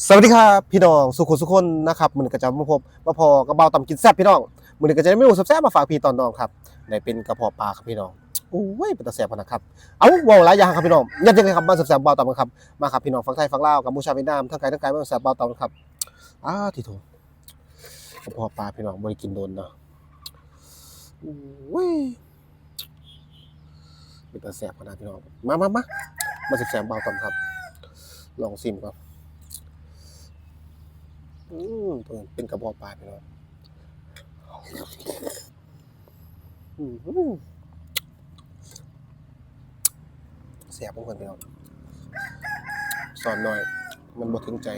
สวัสดีครับพี่น้องสุขุสุขคนนะครับมันก็จะมาพบมาพอกระเบาต่ำกินแซ่บพี่น้องมันก็จะได้ไม่รู้แซ่บมาฝากพี่ตอนน้องครับในเป็นกระเพาะปลาครับพี่น้องโอ้ยเป็นตาแซ่บขนาดครับเอาวงหลายอย่างครับพี่น้องยันยังไงครับมาแซ่บๆเบาต่ำครับมาครับพี่น้องฟังไทยฟังลาวกับบูชาเวียดนามทั้งไกลทั้งไกลมาแซ่บเบาต่ำครับอ้าที่ถูกกระเพาะปลาพี่น้องบริกินโดนเนาะโอ้ยเป็นตาแซ่บขนาดพี่น้องมามามามาแซ่บๆเบาต่ำครับ ลองซิมก่อน เปิดเป็นกระบอกปลาไปแล้วเสียบางคนไปแล้วสอนหน่อย มันบ่ถึงใจ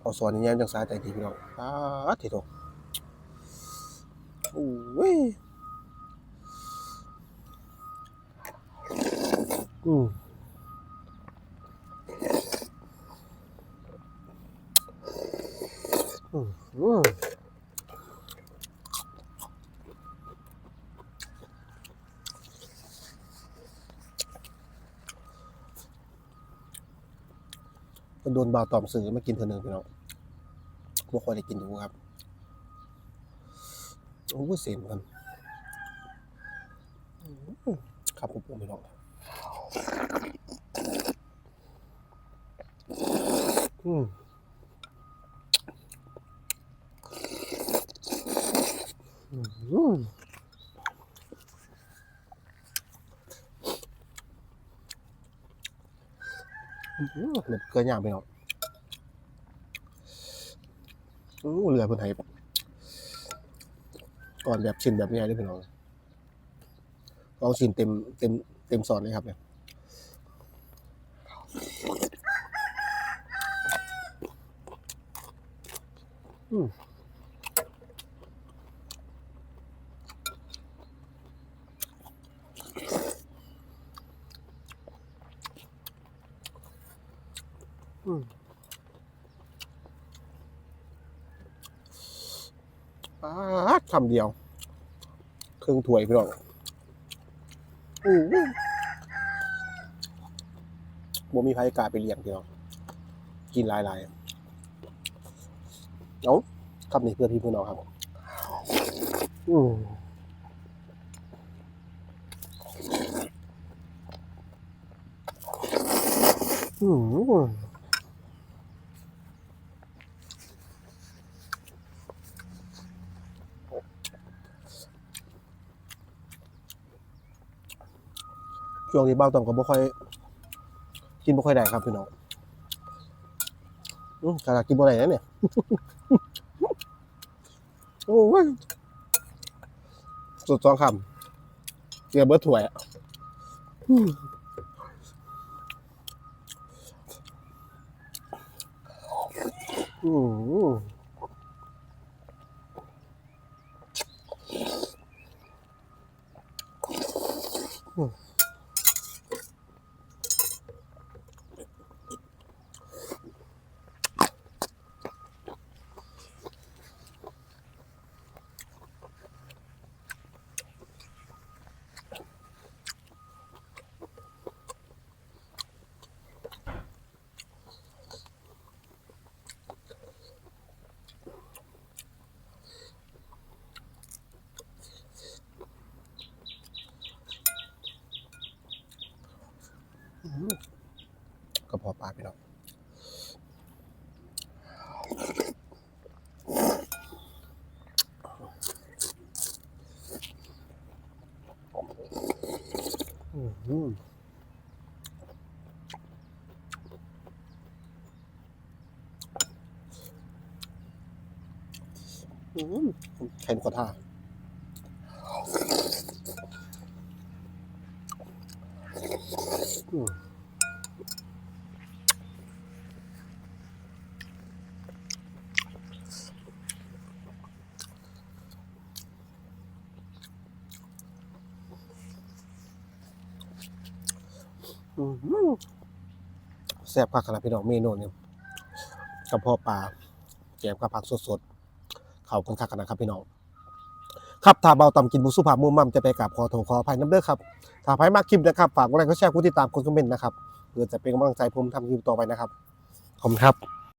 เอาสอนอย่างนี้จังสาใจดีพี่น้องอ้าทีโตโอ้ยอืม อื มอืมโดนบ่าวตอมสื่อมากินเถอหนึ่งพี่น้องบ่ค่อยได้กินอยู่ครับ โอ้ยเสียนกันครับผมพี่น้องอืม อืมอืม เด็ดเกินอย่างไปเนาะอู้เรือเพิ่นให้ก่อนแบบชิ้นแบบนี้ได้พี่น้องลองชิ้นเต็มเต็มเต็มซอนเลยครับเนี่ยอืม ปาดคำเดียว เครึ่องถ้วยพี่น้องอู้บ่มีใครกล้าไปเลี้ยงพี่น้อง กินหลายๆเอาคำนี้เพื่อพี่เพื่อนน้องครับ อืมอืม ช่วงนี้บ้าต่อมก็บ่ค่อย กินบ่ค่อยได้ครับพี่น้องอืมขนาดกินบ่ได้นะเนี่ย โอ้ยสุดสองคำเกียเบิร์ดถ้วยอะอืมอืม ก็พอปลาพี่น้องอืมอืมแข็งกว่าท่าอืม อืม แซ่บคักขนาดพี่น้องเมนูเนี่ยกระเพาะปลาแกงกับผักสดๆ เข้ากันคักขนาดครับพี่น้อง ครับถ้าเบาต่ำกินบุสุภาพมุ่มมั่มจะไปกับขอโทษขออภัยน้ำเด้อครับถ้าภัยมากคลิปนะครับฝากกดไลค์กดแชร์กดติดตามกดคอมเมนต์นะครับเพื่อจะเป็นกำลังใจผมทำคลิปต่อไปนะครับขอบคุณครับ